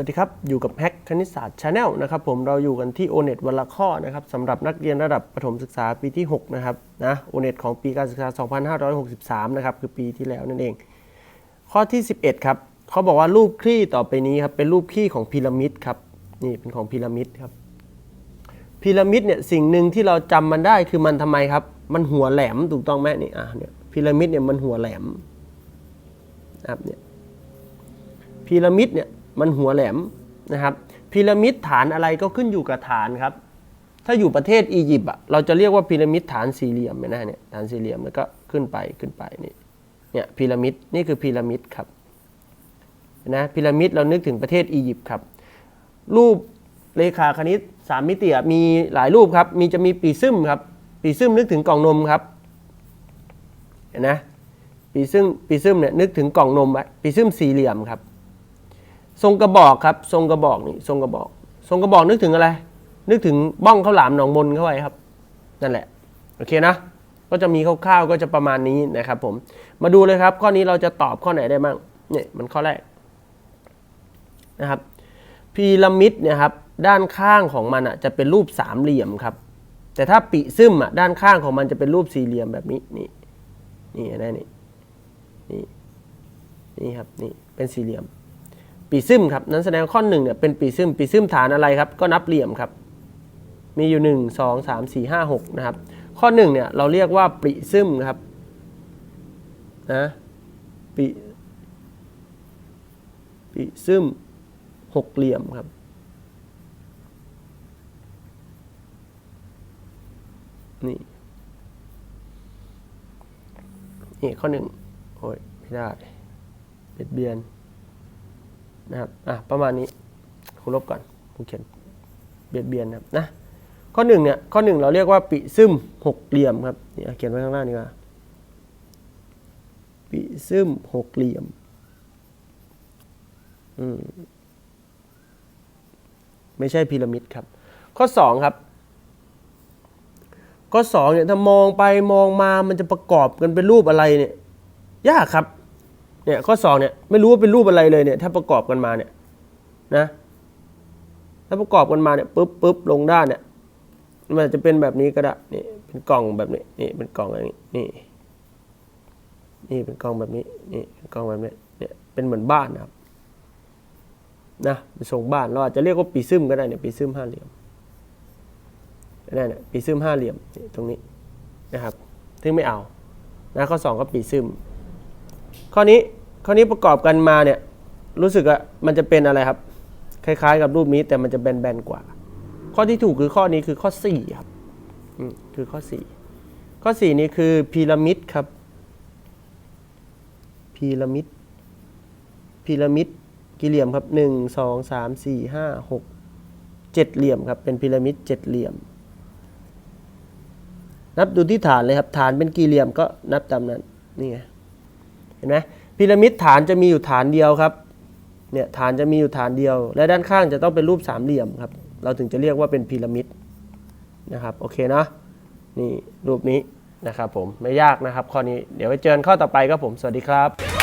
วัสดีครับ อยู่กับแฮกคณิตศาสตร์ชาแนลนะครับผมเราอยู่กันที่ o n e t วันละข้อนะครับสำหรับนักเรียนระดับประถมศึกษาปีที่ 6 นะครับนะ o n e t ของปีการศึกษา 2563 นะครับ คือปีที่แล้วนั่นเอง ข้อที่ 11 ครับเขาบอกว่ารูปคลี่ต่อไปนี้ครับ เป็นรูปคลี่ของพีระมิดครับ นี่เป็นของพีระมิดครับพีระมิดเนี่ยสิ่งหนึ่งที่เราจำมันได้คือมันทำไมครับ มันหัวแหลมถูกต้องไหมนี่อะเนี่ยพีระมิดเนี่ยมันหัวแหลมนะครับเนี่ยพีระมิดเนี่ย มันหัวแหลมนะครับพีระมิดฐานอะไรก็ขึ้นอยู่กับฐานครับ ถ้าอยู่ประเทศอียิปต์อะเราจะเรียกว่าพีระมิดฐานสี่เหลี่ยมเห็นะเนี่ยฐานสี่เหลี่ยมแล้วก็ขึ้นไปขึ้นไปนี่เนี่ยพีระมิดนี่คือพีระมิดครับนะพีระมิดเรานึกถึงประเทศอียิปต์ครับ รูปเรขาคณิตสามมิติมีหลายรูปครับ มีจะมีปีซึมครับ ปีซึมนึกถึงกล่องนมครับเห็นนะปีซึมปีซึมเนี่ยนึกถึงกล่องนมปีซึมสี่เหลี่ยมครับ ทรงกระบอกครับ ทรงกระบอกนี่ทรงกระบอก ทรงกระบอกนึกถึงอะไร นึกถึงบ้องข้าวหลามหนองมนเข้าไว้ครับ นั่นแหละ โอเคนะ ก็จะมีคร่าวๆก็จะประมาณนี้นะครับผม มาดูเลยครับ ข้อนี้เราจะตอบข้อไหนได้บ้าง เนี่ยมันข้อแรกนะครับ พีระมิดเนี่ยครับ ด้านข้างของมันอะจะเป็นรูปสามเหลี่ยมครับ แต่ถ้าปีซึมอะด้านข้างของมันจะเป็นรูปสี่เหลี่ยมแบบนี้ นี่ นี่เห็นะนี่ นี่ นี่ครับ นี่ เป็นสี่เหลี่ยม ปีซึมครับ นั้นแสดงข้อหนึ่งเนี่ยเป็นปีซึมปีซึมฐานอะไรครับ ก็นับเหลี่ยมครับ มีอยู่ 1 2 3 4 5 6 นะครับ ข้อ1เนี่ยเราเรียกว่าปีซึมครับนะปีปีซึมหกเหลี่ยมครับ นี่นี่ข้อหนึ่งโอ้ยไม่ได้เบียดเบียน นะครับอะประมาณนี้ครูลบก่อนครูเขียนเบียดเบียนนะครับนะข้อหนึ่งเนี่ยข้อหนึ่งเราเรียกว่าปิซึมหกเหลี่ยมครับเนี่อะเขียนไว้ข้างล่างดีกว่าปิซึมหกเหลี่ยมอืมไม่ใช่พีระมิดครับ ข้อสองครับ ข้อสองเนี่ยถ้ามองไปมองมามันจะประกอบกันเป็นรูปอะไรเนี่ยยากครับ เนี่ยข้อสองเนี่ยไม่รู้ว่าเป็นรูปอะไรเลยเนี่ยถ้าประกอบกันมาเนี่ยนะถ้าประกอบกันมาเนี่ยปุ๊บปุ๊บลงด้านเนี่ยมันอาจจะเป็นแบบนี้ก็ได้นี่เป็นกล่องแบบนี้นี่เป็นกล่องแบบนี้นี่นี่เป็นกล่องแบบนี้นี่เป็นกล่องแบบนี้เนี่ยเป็นเหมือนบ้านนะครับนะเป็นทรงบ้านเราอาจจะเรียกว่าปีซึมก็ได้เนี่ยปีซึมห้าเหลี่ยมนั่นเนี่ยปีซึมห้าเหลี่ยมตรงนี้นะครับ ซึ่งไม่เอานะข้อสองก็ปีซึมข้อนี้ ข้อนี้ประกอบกันมาเนี่ยรู้สึกว่ามันจะเป็นอะไรครับ คล้ายๆ กับรูปนี้แต่มันจะแบนๆกว่า ข้อที่ถูกคือข้อนี้คือข้อ4ครับคือข้อ 4 ข้อ 4 นี้คือพีระมิดครับพีระมิดพีระมิดกี่เหลี่ยมครับ 1 2 3 4 5 6 7 เหลี่ยมครับเป็นพีระมิด7เหลี่ยม นับดูที่ฐานเลยครับ ฐานเป็นกี่เหลี่ยมก็นับตามนั้นนี่ไงเห็นไหม พีระมิดฐานจะมีอยู่ฐานเดียวครับ เนี่ยฐานจะมีอยู่ฐานเดียว และด้านข้างจะต้องเป็นรูปสามเหลี่ยมครับ เราถึงจะเรียกว่าเป็นพีระมิดนะครับ โอเคนะนี่รูปนี้นะครับผมไม่ยากนะครับข้อนี้ เดี๋ยวไปเจอกันข้อต่อไปครับผม สวัสดีครับ